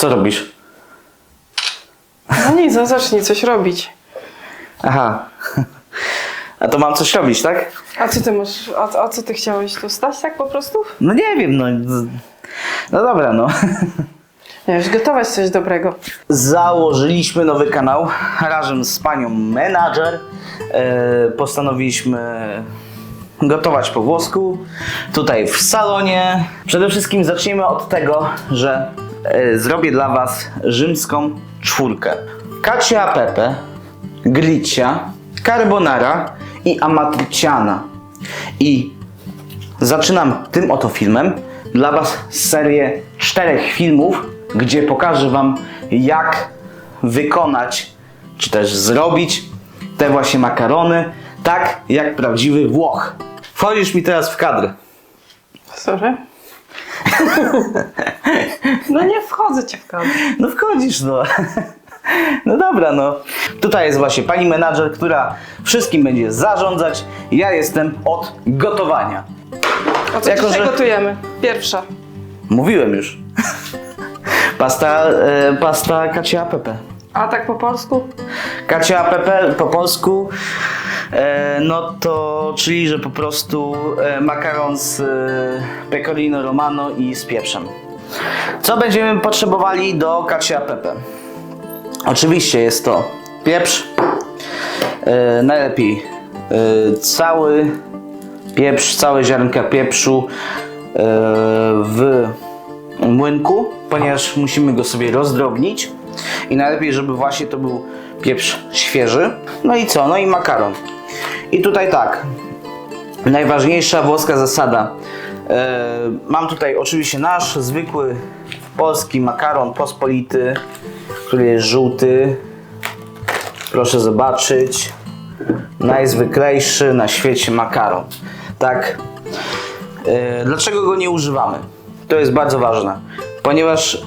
Co robisz? No nic, no zacznij coś robić. Aha. A to mam coś robić, tak? A co ty masz, a, a co ty chciałeś tu stać tak po prostu? No nie wiem, no. No dobra, no. Miałeś gotować coś dobrego. Założyliśmy nowy kanał razem z panią menadżer. E, postanowiliśmy gotować po włosku. Tutaj w salonie. Przede wszystkim zaczniemy od tego, że zrobię dla was rzymską czwórkę. Cacio a pepe, gricia, carbonara i amatriciana. I Zaczynam tym oto filmem. Dla Was serię czterech filmów, gdzie pokażę Wam, jak wykonać, czy też zrobić te właśnie makarony, tak jak prawdziwy Włoch. Wchodzisz mi teraz w kadr. Sorry. No nie wchodzę cię w kadr. No wchodzisz, no. No dobra, no. Tutaj jest właśnie pani menadżer, która wszystkim będzie zarządzać. Ja jestem od gotowania. A co Jako, dzisiaj że- gotujemy? Pierwsza. Mówiłem już. Pasta, e, pasta cacio a pepe. A tak po polsku? Kacia pepe po polsku, no to czyli, że po prostu e, makaron z e, pecorino romano i z pieprzem. Co będziemy potrzebowali do cacio a pepe? Oczywiście jest to pieprz, e, najlepiej e, cały pieprz, całe ziarnka pieprzu e, w młynku, ponieważ musimy go sobie rozdrobnić i najlepiej, żeby właśnie to był pieprz świeży. No i co? No i makaron. I tutaj tak, najważniejsza włoska zasada. E, mam tutaj oczywiście nasz zwykły polski makaron pospolity, który jest żółty. Proszę zobaczyć. Najzwyklejszy na świecie makaron. Tak. E, Dlaczego go nie używamy? To jest bardzo ważne, ponieważ e,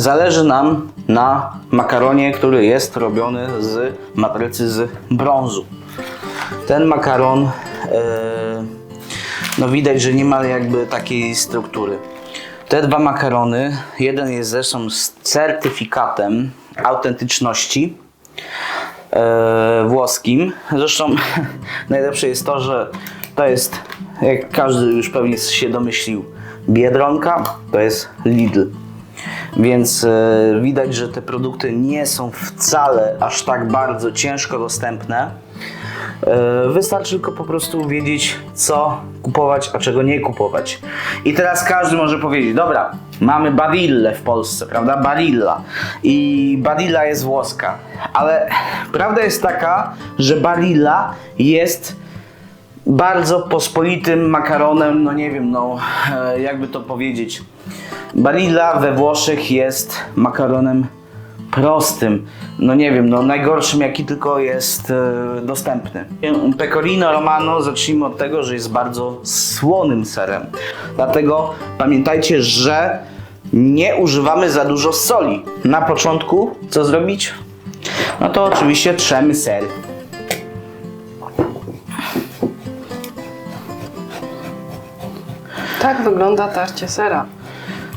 zależy nam na makaronie, który jest robiony z matrycy z brązu. Ten makaron, e, no widać, że nie ma jakby takiej struktury. Te dwa makarony, jeden jest zresztą z certyfikatem autentyczności, e, włoskim. Zresztą najlepsze jest to, że to jest, jak każdy już pewnie się domyślił, Biedronka, to jest Lidl. Więc e, widać, że te produkty nie są wcale aż tak bardzo ciężko dostępne. E, Wystarczy tylko po prostu wiedzieć, co kupować, a czego nie kupować. I teraz każdy może powiedzieć, dobra, mamy Barillę w Polsce, prawda? Barilla. I Barilla jest włoska. Ale prawda jest taka, że Barilla jest bardzo pospolitym makaronem, no nie wiem, no e, jakby to powiedzieć. Barilla we Włoszech jest makaronem prostym, no nie wiem, no najgorszym jaki tylko jest e, dostępny. Pecorino Romano zacznijmy od tego, że jest bardzo słonym serem. Dlatego pamiętajcie, że nie używamy za dużo soli. Na początku co zrobić? No to oczywiście trzemy ser. Tak wygląda tarcie sera.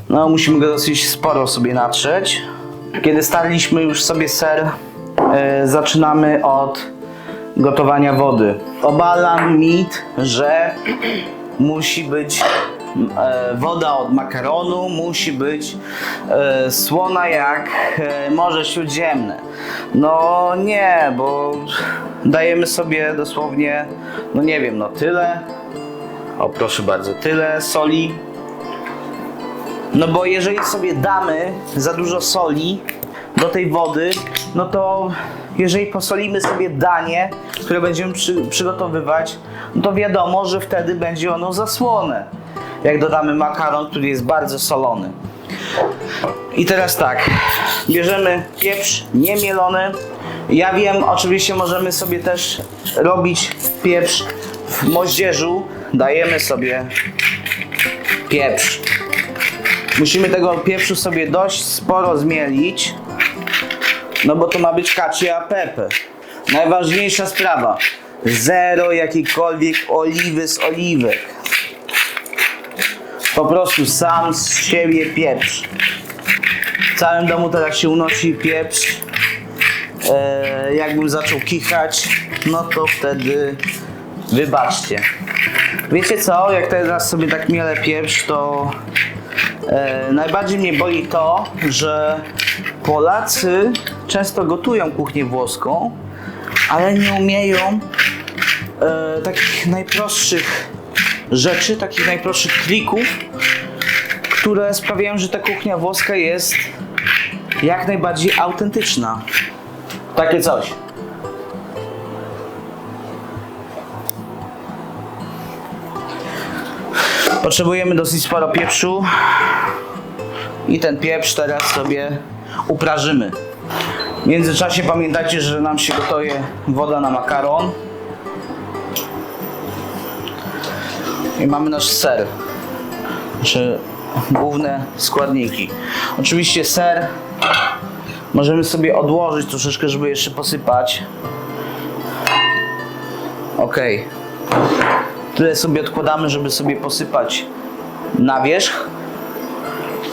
No, musimy go dosyć sporo sobie natrzeć. Kiedy starliśmy już sobie ser, e, zaczynamy od gotowania wody. Obalam mit, że musi być e, woda od makaronu, musi być e, słona jak Morze Śródziemne. No nie, bo dajemy sobie dosłownie, no nie wiem, no tyle. O proszę bardzo, tyle soli, no bo jeżeli sobie damy za dużo soli do tej wody, no to jeżeli posolimy sobie danie, które będziemy przy, przygotowywać, no to wiadomo, że wtedy będzie ono zasłone. Jak dodamy makaron, który jest bardzo solony. I teraz tak, bierzemy pieprz niemielony. Ja wiem, oczywiście możemy sobie też robić pieprz w moździerzu. Dajemy sobie pieprz. Musimy tego pieprzu sobie dość sporo zmielić, no bo to ma być cacio a pepe. Najważniejsza sprawa. Zero jakiejkolwiek oliwy z oliwek. Po prostu sam z siebie pieprz. całym domu teraz się unosi pieprz. E, jakbym zaczął kichać, no to wtedy wybaczcie. Wiecie co, jak teraz sobie tak mielę pieprz, to e, najbardziej mnie boi to, że Polacy często gotują kuchnię włoską, ale nie umieją e, takich najprostszych rzeczy, takich najprostszych trików, które sprawiają, że ta kuchnia włoska jest jak najbardziej autentyczna. Takie coś. Potrzebujemy dosyć sporo pieprzu i ten pieprz teraz sobie uprażymy. W międzyczasie pamiętajcie, że nam się gotuje woda na makaron. I mamy nasz ser. Znaczy główne składniki. Oczywiście ser możemy sobie odłożyć troszeczkę, żeby jeszcze posypać. Ok. Tyle sobie odkładamy, żeby sobie posypać na wierzch.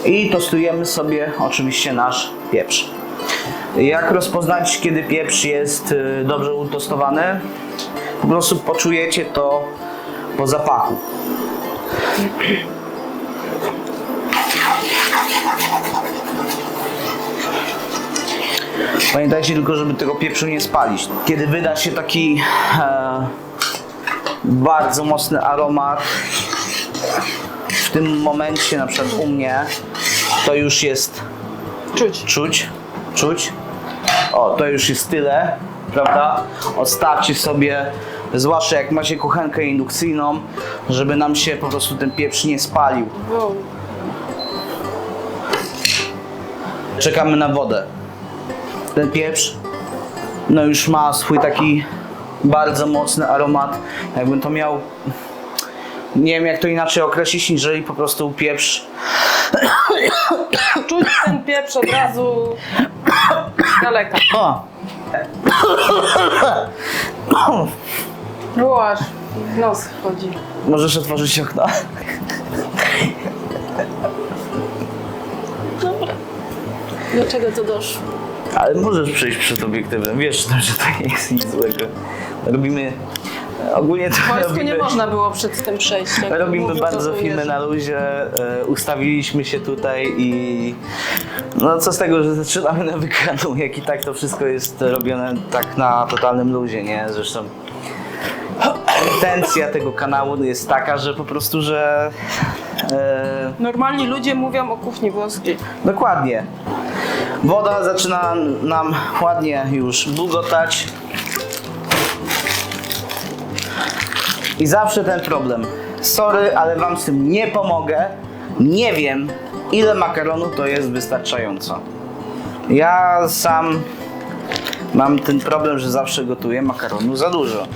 I tostujemy sobie oczywiście nasz pieprz. Jak rozpoznać, kiedy pieprz jest y, dobrze utostowany? Po prostu poczujecie to po zapachu. Pamiętajcie tylko, żeby tego pieprzu nie spalić. Kiedy wyda się taki e, bardzo mocny aromat, w tym momencie, na przykład u mnie, to już jest Czuć. czuć, czuć. O, to już jest tyle, prawda? Odstawcie sobie, zwłaszcza jak macie kuchenkę indukcyjną, żeby nam się po prostu ten pieprz nie spalił. Wow. Czekamy na wodę. Ten pieprz, no już ma swój taki bardzo mocny aromat. Jakbym to miał, nie wiem jak to inaczej określić, niżeli po prostu pieprz Czuć ten pieprz od razu z daleka. O! O, aż w nos wchodzi. Możesz otworzyć okno? Do czego to doszło? Ale możesz przejść przed obiektywem. Wiesz, że to nie jest nic złego. Robimy. Ogólnie to W wojsku robimy, nie można było przed tym przejść. robimy mówił, bardzo filmy na luzie. e, Ustawiliśmy się tutaj i. No co z tego, że zaczynamy na wykranu, jak i tak to wszystko jest robione tak na totalnym luzie, nie? Zresztą. Intencja tego kanału jest taka, że po prostu, że. E, Normalni ludzie mówią o kuchni włoskiej. Dokładnie. Woda zaczyna nam ładnie już bulgotać. I zawsze ten problem. Sorry, ale wam z tym nie pomogę. Nie wiem, ile makaronu to jest wystarczająco. Ja sam mam ten problem, że zawsze gotuję makaronu za dużo.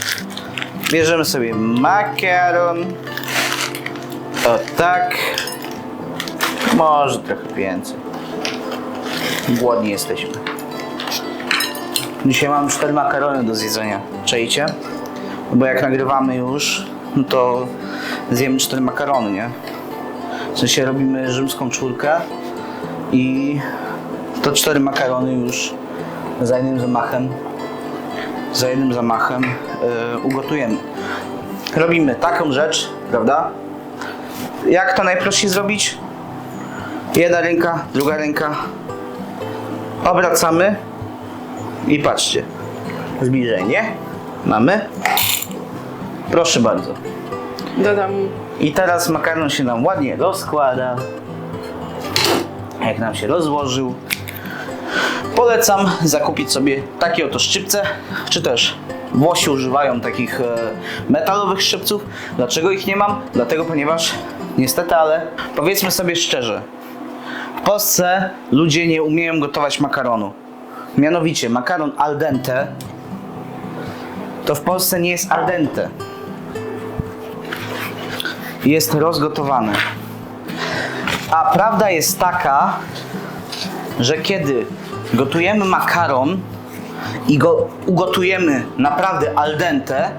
Bierzemy sobie makaron. O tak. Może trochę więcej. Głodni jesteśmy. Dzisiaj mam cztery makarony do zjedzenia. Czejcie? Bo jak nagrywamy już, no to zjemy cztery makarony, nie? W sensie robimy rzymską czwórkę i to cztery makarony już za jednym zamachem za jednym zamachem yy, ugotujemy. Robimy taką rzecz, prawda? Jak to najprościej zrobić? Jedna ręka, druga ręka. Obracamy i patrzcie. Zbliżenie. Mamy. Proszę bardzo. Dodam. I teraz makaron się nam ładnie rozkłada. Jak nam się rozłożył. Polecam zakupić sobie takie oto szczypce, czy też Włosi używają takich e, metalowych szczypców. Dlaczego ich nie mam? Dlatego, ponieważ niestety, ale powiedzmy sobie szczerze, w Polsce ludzie nie umieją gotować makaronu. Mianowicie makaron al dente to w Polsce nie jest al dente. Jest rozgotowany. A prawda jest taka, że kiedy gotujemy makaron i go ugotujemy naprawdę al dente,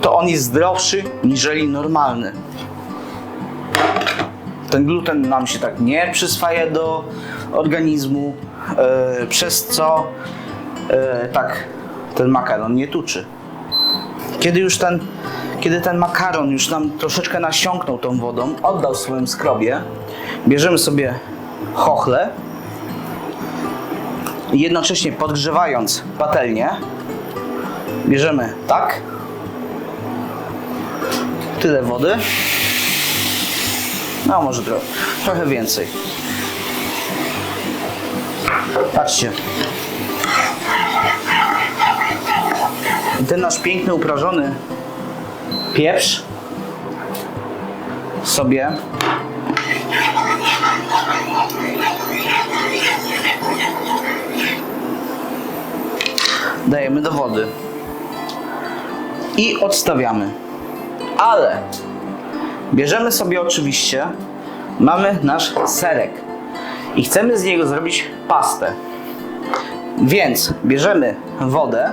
to on jest zdrowszy niżeli normalny. ten gluten nam się tak nie przyswaja do organizmu, e, przez co e, tak ten makaron nie tuczy. Kiedy już ten, kiedy ten makaron już nam troszeczkę nasiąknął tą wodą, oddał swoją skrobie, bierzemy sobie chochle i jednocześnie podgrzewając patelnię, bierzemy tak, tyle wody, no może trochę, trochę więcej. Patrzcie. I ten nasz piękny, uprażony pieprz. Sobie. Dajemy do wody. I odstawiamy. Ale bierzemy sobie oczywiście, mamy nasz serek. I chcemy z niego zrobić pastę. Więc bierzemy wodę,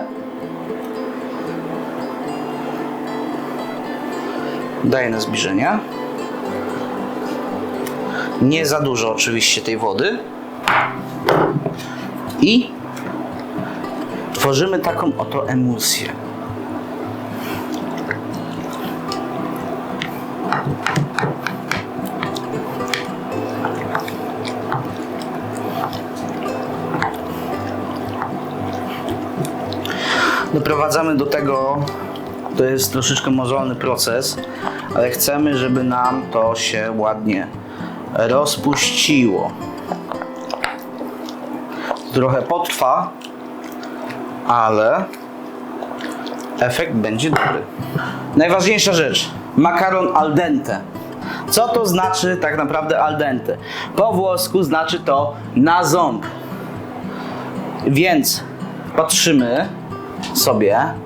daję na zbliżenie. Nie za dużo oczywiście tej wody. I tworzymy taką oto emulsję. Doprowadzamy do tego, to jest troszeczkę mozolny proces, ale chcemy, żeby nam to się ładnie rozpuściło. Trochę potrwa, ale efekt będzie dobry. Najważniejsza rzecz, makaron al dente. Co to znaczy tak naprawdę al dente? Po włosku znaczy to na ząb. Więc patrzymy sobie.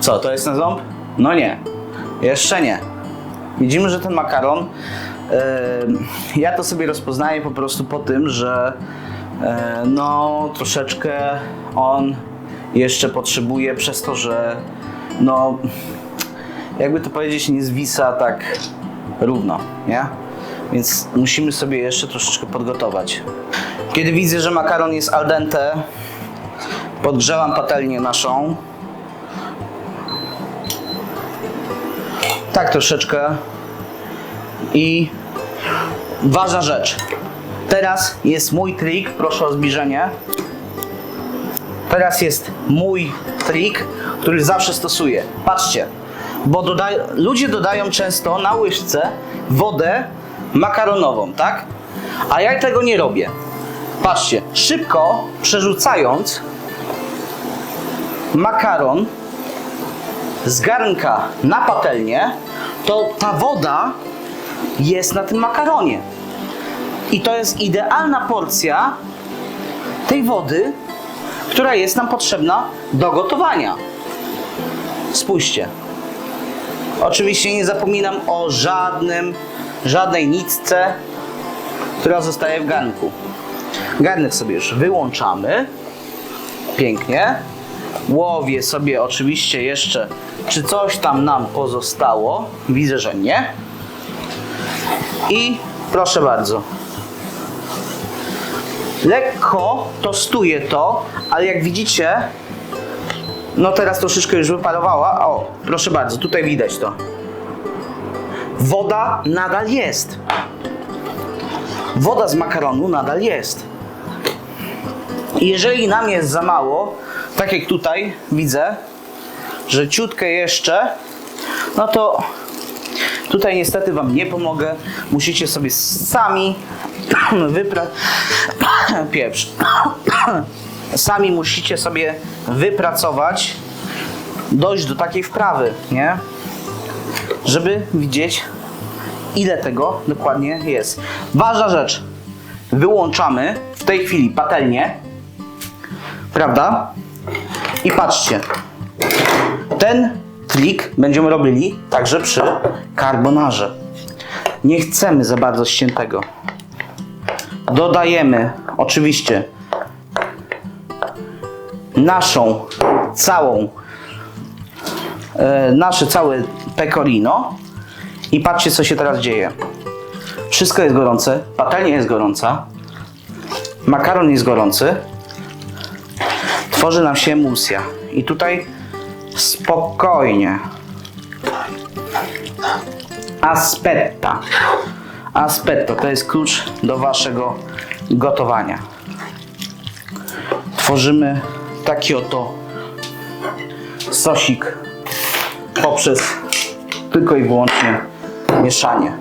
Co, to jest na ząb? No nie. Jeszcze nie. Widzimy, że ten makaron, e, ja to sobie rozpoznaję po prostu po tym, że e, no troszeczkę on jeszcze potrzebuje przez to, że no jakby to powiedzieć nie zwisa tak równo, nie? Więc musimy sobie jeszcze troszeczkę podgotować. Kiedy widzę, że makaron jest al dente, podgrzewam patelnię naszą. Tak troszeczkę. I ważna rzecz. Teraz jest mój trik, proszę o zbliżenie. Teraz jest mój trik, który zawsze stosuję. Patrzcie, bo ludzie dodają często na łyżce wodę makaronową, tak? A ja tego nie robię. Patrzcie, szybko przerzucając makaron z garnka na patelnię, to ta woda jest na tym makaronie. I to jest idealna porcja tej wody, która jest nam potrzebna do gotowania. Spójrzcie. Oczywiście nie zapominam o żadnym, żadnej nitce, która zostaje w garnku. Garnek sobie już wyłączamy. Pięknie. Łowię sobie oczywiście jeszcze, czy coś tam nam pozostało. Widzę, że nie. I proszę bardzo. Lekko tostuję to, ale jak widzicie, no teraz troszeczkę już wyparowała. O, proszę bardzo, tutaj widać to. Woda nadal jest. Woda z makaronu nadal jest. Jeżeli nam jest za mało, tak jak tutaj widzę, że ciutkę jeszcze, no to tutaj niestety Wam nie pomogę. Musicie sobie sami wyprać pieprz. sami musicie sobie wypracować, dojść do takiej wprawy, nie? Żeby widzieć, ile tego dokładnie jest. Ważna rzecz. Wyłączamy w tej chwili patelnię, prawda? I patrzcie. Ten trik będziemy robili także przy carbonarze. Nie chcemy za bardzo ściętego. Dodajemy oczywiście naszą całą e, nasze całe pecorino i patrzcie co się teraz dzieje. Wszystko jest gorące, patelnia jest gorąca, makaron jest gorący, tworzy nam się emulsja. I tutaj spokojnie. Aspetta. Aspetto to jest klucz do waszego gotowania. Tworzymy taki oto sosik poprzez tylko i wyłącznie mieszanie.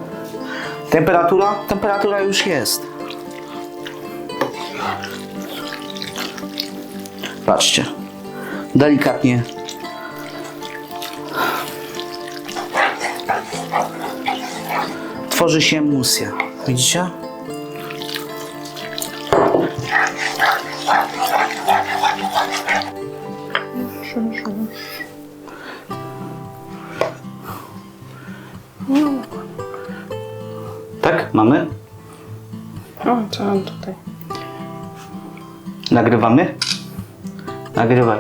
Temperatura? Temperatura już jest. Patrzcie. Delikatnie. Tworzy się emulsja. Widzicie? Tak? Mamy? O, co mam tutaj? Nagrywamy? Nagrywaj.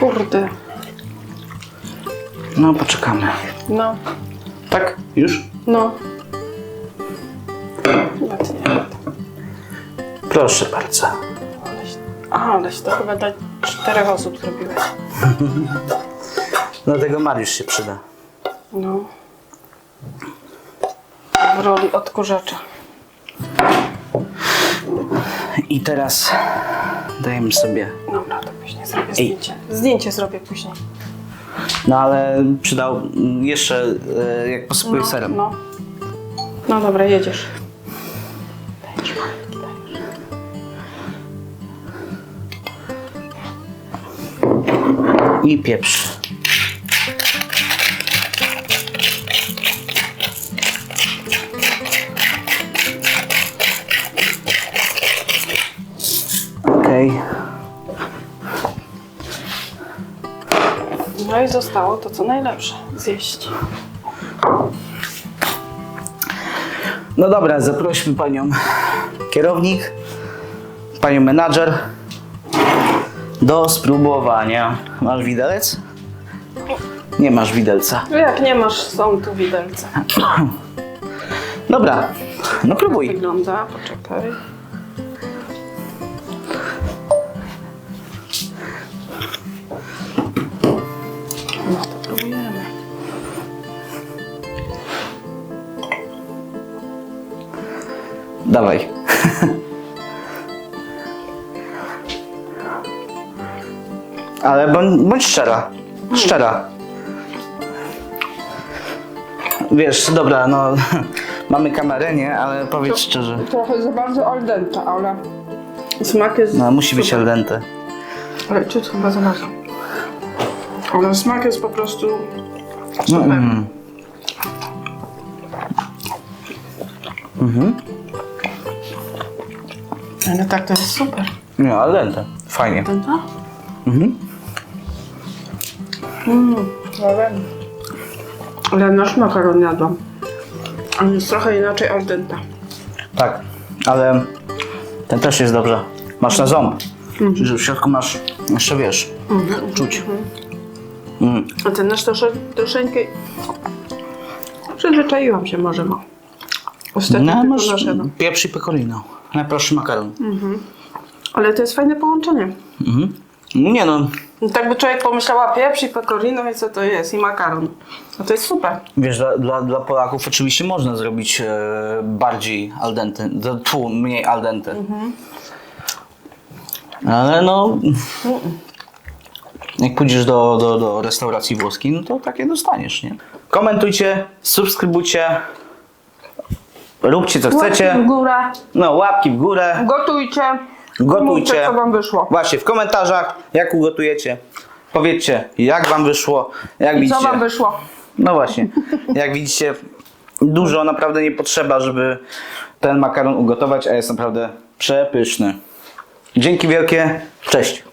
Kurde. No, poczekamy. No, Tak? Już? no. Proszę bardzo. Aleś... Aha, aleś to chyba dla czterech osób zrobiłeś. Dlatego Mariusz się przyda. No. W roli odkurzacza. I teraz dajemy sobie. Zrobię zdjęcie. Zdjęcie zrobię później. No ale przydał mm, jeszcze, e, jak posypuję No, serem. No. no dobra, jedziesz. Dajesz, malutki, dajesz. I pieprz. Zostało to co najlepsze. Zjeść. No dobra, zaprośmy panią kierownik, panią menadżer do spróbowania. Masz widelec? Nie masz widelca. No jak nie masz, są tu widelce. Dobra, no próbuj. Wygląda, poczekaj. Dawaj. Ale bądź, bądź szczera. Szczera. Wiesz, dobra, no mamy kamerę, nie? Ale powiedz szczerze. Trochę za bardzo al dente, ale smak jest... No, musi być al dente. Ale ciut chyba za bardzo. Ale smak jest po prostu No, super. mm. Ale tak to jest super. Nie, al dente. Fajnie. Dente? Mhm. Mm, ale nasz makaron jadłam. On jest trochę inaczej al dente. Tak, ale ten też jest dobrze. Masz na ząb. Czyli, że w środku masz jeszcze wiesz, czuć. Mm. A ten nasz trosze, troszeczkę... Przyzwyczaiłam się może, bo ostatnio No, tylko masz pieprz i pecorino. Najprostszy makaron. Ale to jest fajne połączenie. Mhm. Nie no, No tak by człowiek pomyślała pieprz i pecorino i co to jest i makaron. No to jest super. wiesz, dla, dla, dla Polaków oczywiście można zrobić e, bardziej al dente, tu mniej al dente. Ale no, jak pójdziesz do, do, do restauracji włoskiej, no to takie dostaniesz, nie? Komentujcie, subskrybujcie, róbcie co chcecie. Łapki w górę, No, łapki w górę. gotujcie. Gotujcie. Mówcie, co wam wyszło. Właśnie, w komentarzach, jak ugotujecie. Powiedzcie, jak wam wyszło, jak I widzicie. co wam wyszło. No właśnie, jak widzicie, dużo naprawdę nie potrzeba, żeby ten makaron ugotować, a jest naprawdę przepyszny. Dzięki wielkie, cześć.